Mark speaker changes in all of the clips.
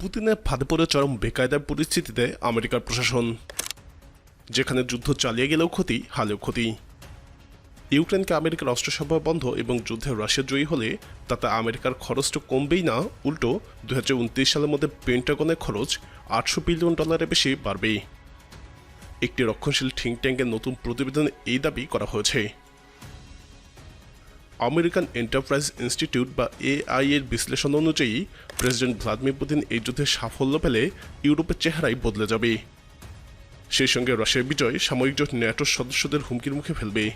Speaker 1: পুতিনের ফাঁদে পড়ে চরম বেকায়দার পরিস্থিতিতে আমেরিকার প্রশাসন, যেখানে যুদ্ধ চালিয়ে গেলেও ক্ষতি, হালেও ক্ষতি। ইউক্রেনকে আমেরিকার অস্ত্র বন্ধ এবং যুদ্ধে রাশিয়া জয়ী হলে তাতে আমেরিকার খরচ তো কমবেই না, উল্টো দু সালের মধ্যে পেন্টাগনের খরচ আটশো বিলিয়ন ডলারের বেশি বাড়বে একটি রক্ষণশীল থিঙ্ক ট্যাঙ্কের নতুন প্রতিবেদনে এই দাবি করা হয়েছে। আমেরিকান এন্টারপ্রাইজ ইনস্টিটিউট বা এআই এর বিশ্লেষণ অনুযায়ী, প্রেসিডেন্ট ভ্লাদিমির পুতিন এই যুদ্ধে সাফল্য পেলে ইউরোপের চেহারাই বদলে যাবে। সেই সঙ্গে রাশিয়ার বিজয় সামরিক জোট ন্যাটোর সদস্যদের হুমকির মুখে ফেলবে।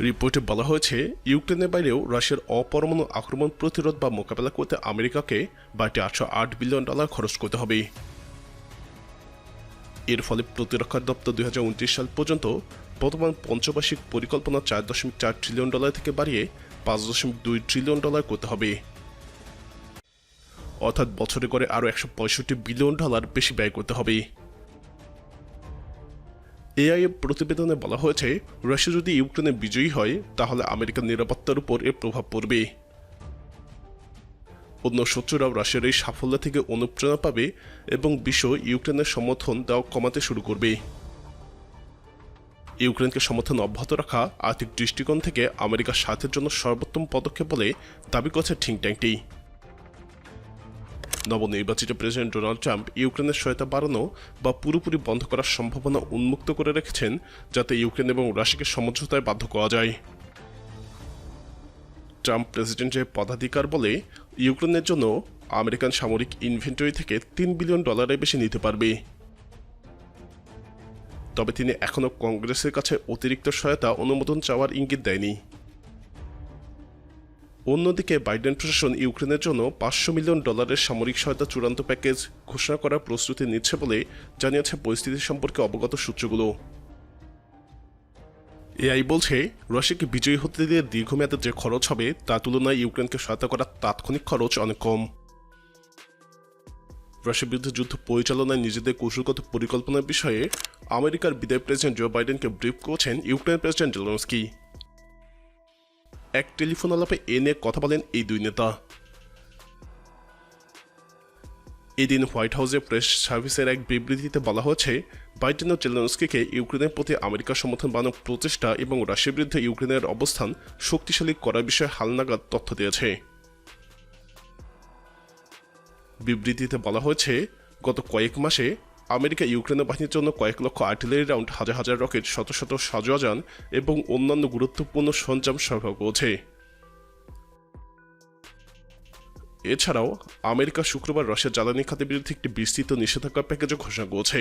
Speaker 1: রিপোর্টে বলা হয়েছে, ইউক্রেনের বাইরেও রাশিয়ার অপরমাণু আক্রমণ প্রতিরোধ বা মোকাবেলা করতে আমেরিকাকে বাড়তি আটশো আট বিলিয়ন ডলার খরচ করতে হবে। এর ফলে প্রতিরক্ষা দপ্তর দু হাজার উনত্রিশ সাল পর্যন্ত বর্তমান পঞ্চবার্ষিক পরিকল্পনা চার দশমিক চার ট্রিলিয়ন ডলার থেকে বাড়িয়ে পাঁচ দশমিক দুই ট্রিলিয়ন ডলার করতে হবে। অর্থাৎ বছরে করে আরও একশো পঁয়ষট্টি বিলিয়ন ডলার বেশি ব্যয় করতে হবে। এআই প্রতিবেদনে বলা হয়েছে, রাশিয়া যদি ইউক্রেনে বিজয়ী হয়, তাহলে আমেরিকার নিরাপত্তার উপর এর প্রভাব পড়বে। অন্য শত্রুরাও রাশিয়ার এই সাফল্য থেকে অনুপ্রেরণা পাবে এবং বিশ্ব ইউক্রেনের সমর্থন দেওয়া কমাতে শুরু করবে। ইউক্রেনকে সমর্থন অব্যাহত রাখা আর্থিক দৃষ্টিকোণ থেকে আমেরিকার স্বার্থের জন্য সর্বোত্তম পদক্ষেপ বলে দাবি করছে থিঙ্ক ট্যাঙ্কটি। নবনির্বাচিত প্রেসিডেন্ট ডোনাল্ড ট্রাম্প ইউক্রেনের সহায়তা বাড়ানো বা পুরোপুরি বন্ধ করার সম্ভাবনা উন্মুক্ত করে রেখেছেন যাতে ইউক্রেন এবং রাশিয়াকে সমঝোতায় বাধ্য করা যায়। ট্রাম্প প্রেসিডেন্টের পদাধিকার বলে ইউক্রেনের জন্য আমেরিকান সামরিক ইনভেন্টরি থেকে তিন বিলিয়ন ডলারের বেশি নিতে পারবে। তবে তিনি এখনও কংগ্রেসের কাছে অতিরিক্ত সহায়তা অনুমোদন চাওয়ার ইঙ্গিত দেয়নি। অন্যদিকে বাইডেন প্রশাসন ইউক্রেনের জন্য পাঁচশো মিলিয়ন ডলারের সামরিক সহায়তা চূড়ান্ত প্যাকেজ ঘোষণা করার প্রস্তুতি নিচ্ছে বলে জানিয়েছে পরিস্থিতি সম্পর্কে অবগত সূত্রগুলো। এআই বলছে রাশিয়াকে বিজয়ী হতে দিয়ে দীর্ঘমেয়াদে যে খরচ হবে, তার তুলনায় ইউক্রেনকে সহায়তা করার তাৎক্ষণিক খরচ অনেক কম। রাশিয়ার বিরুদ্ধে যুদ্ধ পরিচালনায় নিজেদের কৌশলগত পরিকল্পনার বিষয়ে আমেরিকার বিদায় প্রেসিডেন্ট জো বাইডেনকে ব্রিফ করেছেন ইউক্রেনের প্রেসিডেন্ট জেলেনস্কি। এক টেলিফোন আলাপে এ নিয়ে কথা বলেন এই দুই নেতা। এদিন হোয়াইট হাউসের প্রেস সার্ভিসের এক বিবৃতিতে বলা হয়েছে, বাইডেন ও জেলেনস্কিকে ইউক্রেনের প্রতি আমেরিকার সমর্থন বানানোর প্রচেষ্টা এবং রাশিয়ার বিরুদ্ধে ইউক্রেনের অবস্থান শক্তিশালী করার বিষয়ে হালনাগাদ তথ্য দিয়েছে। বিবৃতিতে বলা হয়েছে, গত কয়েক মাসে আমেরিকা ইউক্রেনের বাহিনীর জন্য কয়েক লক্ষ আর্টিলারি রাউন্ড, হাজার হাজার রকেট, শত শত সাজোয়াজান এবং অন্যান্য গুরুত্বপূর্ণ সরঞ্জাম সরবরাহ করেছে। এছাড়াও, আমেরিকা শুক্রবার রাশিয়ার জ্বালানি খাতের বিরুদ্ধে একটি বিস্তৃত নিষেধাজ্ঞা প্যাকেজও ঘোষণা করেছে।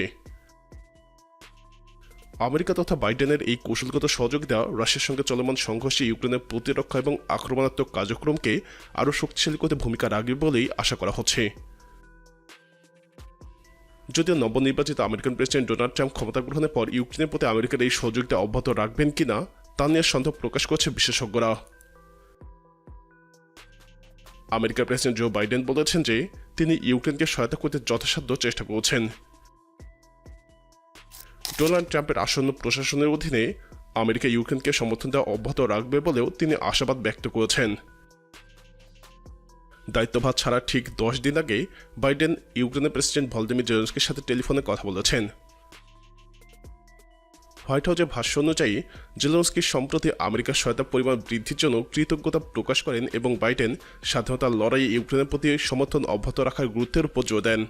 Speaker 1: আমেরিকা তথা বাইডেনের এই কৌশলগত সহযোগিতা রাশিয়ার সঙ্গে চলমান সংঘর্ষে ইউক্রেনের প্রতিরক্ষা এবং আক্রমণাত্মক কার্যক্রমকে আরও শক্তিশালী করতে ভূমিকা রাখবে বলেই আশা করা হচ্ছে। যদিও নবনির্বাচিত আমেরিকান প্রেসিডেন্ট ডোনাল্ড ট্রাম্প ক্ষমতা গ্রহণের পর ইউক্রেনের প্রতি আমেরিকার এই সহযোগিতা অব্যাহত রাখবেন কিনা, তা নিয়ে সন্দেহ প্রকাশ করছে বিশেষজ্ঞরা। আমেরিকার প্রেসিডেন্ট জো বাইডেন বলেছেন যে, তিনি ইউক্রেনকে সহায়তা করতে যথাসাধ্য চেষ্টা করছেন। ডোনাল্ড ট্রাম্পের আসন্ন প্রশাসনের অধীনে আমেরিকা ইউক্রেনকে সমর্থন দেওয়া অব্যাহত রাখবে বলেও তিনি আশাবাদ ব্যক্ত করেছেন। দায়িত্বভার ছাড়া ঠিক দশ দিন আগে বাইডেন ইউক্রেনের প্রেসিডেন্ট ভলদিমির জেলেন্সকির সাথে টেলিফোনে কথা বলেছেন। হোয়াইট হাউসের ভাষ্য অনুযায়ী, জেলেন্সকি সম্প্রতি আমেরিকার সহায়তা পরিমাণ বৃদ্ধির জন্য কৃতজ্ঞতা প্রকাশ করেন এবং বাইডেন স্বাধীনতার লড়াইয়ে ইউক্রেনের প্রতি সমর্থন অব্যাহত রাখার গুরুত্বের উপর জোর দেন।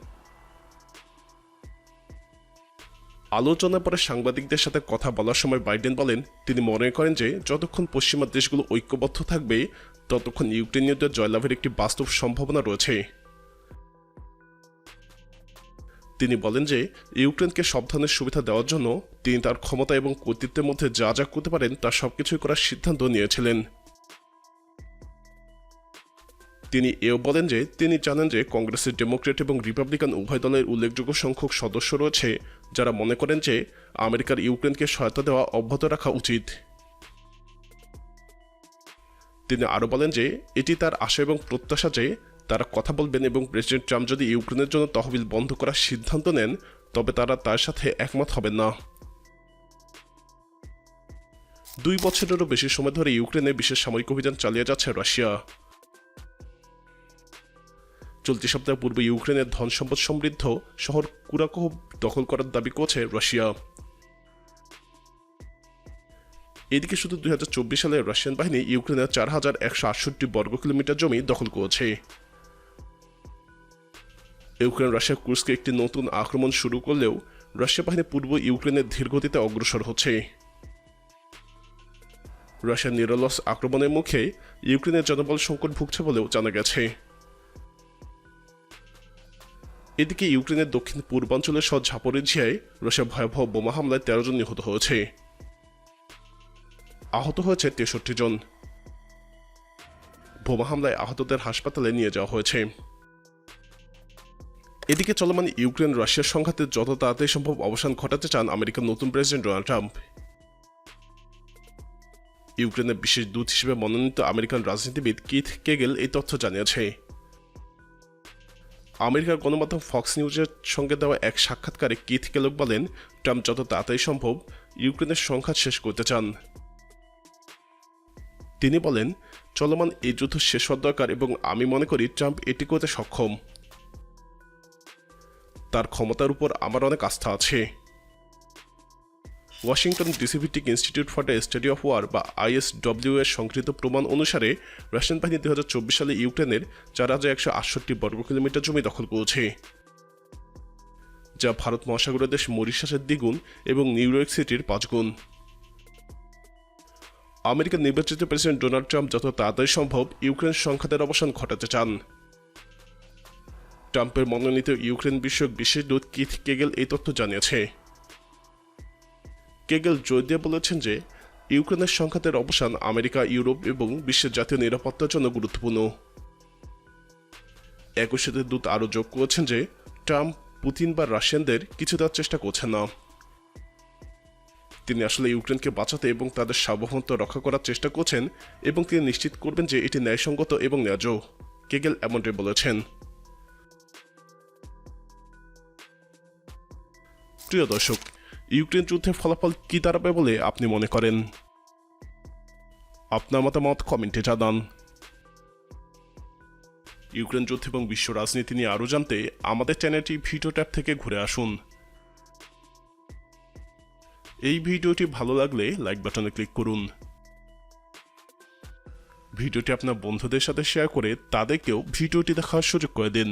Speaker 1: আলোচনার পরে সাংবাদিকদের সাথে কথা বলার সময় বাইডেন বলেন, তিনি মনে করেন যে যতক্ষণ পশ্চিমা দেশগুলো ঐক্যবদ্ধ থাকবে, ততক্ষণ ইউক্রেনীয়দের জয়লাভের একটি বাস্তব সম্ভাবনা রয়েছে। তিনি বলেন যে, ইউক্রেনকে সব ধরনের সুবিধা দেওয়ার জন্য তিনি তার ক্ষমতা এবং কর্তৃত্বের মধ্যে যা যা করতে পারেন তা সবকিছুই করার সিদ্ধান্ত নিয়েছিলেন। তিনি এও বলেন যে, তিনি জানেন যে, কংগ্রেসের ডেমোক্রেট এবং রিপাবলিকান উভয় দলের উল্লেখযোগ্য সংখ্যক সদস্য রয়েছে, যারা মনে করেন যে, আমেরিকার ইউক্রেনকে সহায়তা দেওয়া অব্যাহত রাখা উচিত। তিনি আরও বলেন যে, এটি তার আশা এবং প্রত্যাশা যে, তারা কথা বলবেন এবং প্রেসিডেন্ট ট্রাম্প যদি ইউক্রেনের জন্য তহবিল বন্ধ করার সিদ্ধান্ত নেন, তবে তারা তার সাথে একমত হবেন না। দুই বছরেরও বেশি সময় ধরে ইউক্রেনে বিশেষ সামরিক অভিযান চালিয়ে যাচ্ছে রাশিয়া। চলতি সপ্তাহ পূর্বে ইউক্রেনের ধন সম্পদ সমৃদ্ধ শহর কুরাকোহ দখল করার দাবি করছে রাশিয়া। এদিকে শুধু দুই সালে রাশিয়ান বাহিনী ইউক্রেনের চার হাজার একশো আটষট্টি বর্গ কিলোমিটার জমি দখল করেছে। ইউক্রেন রাশিয়া কুর্সকে একটি নতুন আক্রমণ শুরু করলেও রাশিয়া বাহিনী পূর্ব ইউক্রেনের ধীরগতিতে অগ্রসর হচ্ছে। রাশিয়ার নিরলস আক্রমণের মুখে ইউক্রেনের জনবল সংকট ভুগছে বলেও জানা গেছে। এদিকে ইউক্রেনের দক্ষিণ পূর্বাঞ্চলের সহ ঝাপরিঝিয়ায় রাশিয়া ভয়াবহ বোমা হামলায় তেরো জন নিহত হয়েছে। আহত হয়েছে তেষট্টি জন। বোমা হামলায় আহতদের হাসপাতালে নিয়ে যাওয়া হয়েছে। এদিকে চলমান ইউক্রেন রাশিয়ার সংঘাতে যত তাড়াতাড়ি সম্ভব অবসান ঘটাতে চান আমেরিকার নতুন প্রেসিডেন্ট ডোনাল্ড ট্রাম্প। ইউক্রেনের বিশেষ দূত হিসেবে মনোনীত আমেরিকান রাজনীতিবিদ কিথ কেগেল এই তথ্য জানিয়েছে। আমেরিকার গণমাধ্যম ফক্স নিউজের সঙ্গে দেওয়া এক সাক্ষাৎকারে কিথ কেলক বলেন, ট্রাম্প যত তাড়াতাড়ি সম্ভব ইউক্রেনের সংঘাত শেষ করতে চান। তিনি বলেন, চলমান এই যুদ্ধ শেষ হওয়ার দরকার এবং আমি মনে করি ট্রাম্প এটি করতে সক্ষম। তার ক্ষমতার উপর আমার অনেক আস্থা আছে। Washington ডিসিভিটিক Institute for the Study of War বা আইএসডব্লিউ এর সংকৃত প্রমাণ অনুসারে রাশিয়ান বাহিনী দুই হাজার চব্বিশ সালে ইউক্রেনের চার হাজার একশো আটষট্টি বর্গ কিলোমিটার জমি দখল করেছে, যা ভারত মহাসাগরের দেশ মরিশাসের দ্বিগুণ এবং নিউ ইয়র্ক সিটির পাঁচ গুণ আমেরিকার নির্বাচিত প্রেসিডেন্ট ডোনাল্ড ট্রাম্প যত তাড়াতাড়ি সম্ভব ইউক্রেন সংঘাতের অবসান ঘটাতে চান। ট্রাম্পের মনোনীত ইউক্রেন বিষয়ক বিশেষ দূত কিথ কেগেল এই তথ্য জানিয়েছে। কেগেল জোর দিয়ে বলেছেন যে, ইউক্রেনের সংঘাতের অবসান আমেরিকা, ইউরোপ এবং বিশ্বের জাতীয় নিরাপত্তার জন্য গুরুত্বপূর্ণ। একই দূত আরও যোগ করেছেন যে, ট্রাম্প, পুতিন বা রাশিয়ানদের কিছু দেওয়ার চেষ্টা করছেন না। তিনি আসলে ইউক্রেনকে বাঁচাতে এবং তাদের সার্বভৌমত্ব রক্ষা করার চেষ্টা করছেন এবং তিনি নিশ্চিত করবেন যে এটি ন্যায়সঙ্গত এবং ন্যায্য কেগেল এমনটাই বলেছেন। প্রিয় দর্শক ইউক্রেন যুদ্ধের ফলাফল কি দাঁড়াবে বলে আপনি মনে করেন? আপনার মতামত কমেন্টে জানান। ইউক্রেন যুদ্ধ এবং বিশ্ব রাজনীতি নিয়ে আরও জানতে আমাদের চ্যানেলটি ভিডিও ট্যাব থেকে ঘুরে আসুন। এই ভিডিওটি ভালো লাগলে লাইক বাটনে ক্লিক করুন। ভিডিওটি আপনার বন্ধুদের সাথে শেয়ার করে তাদেরকেও ভিডিওটি দেখার সুযোগ করে দিন।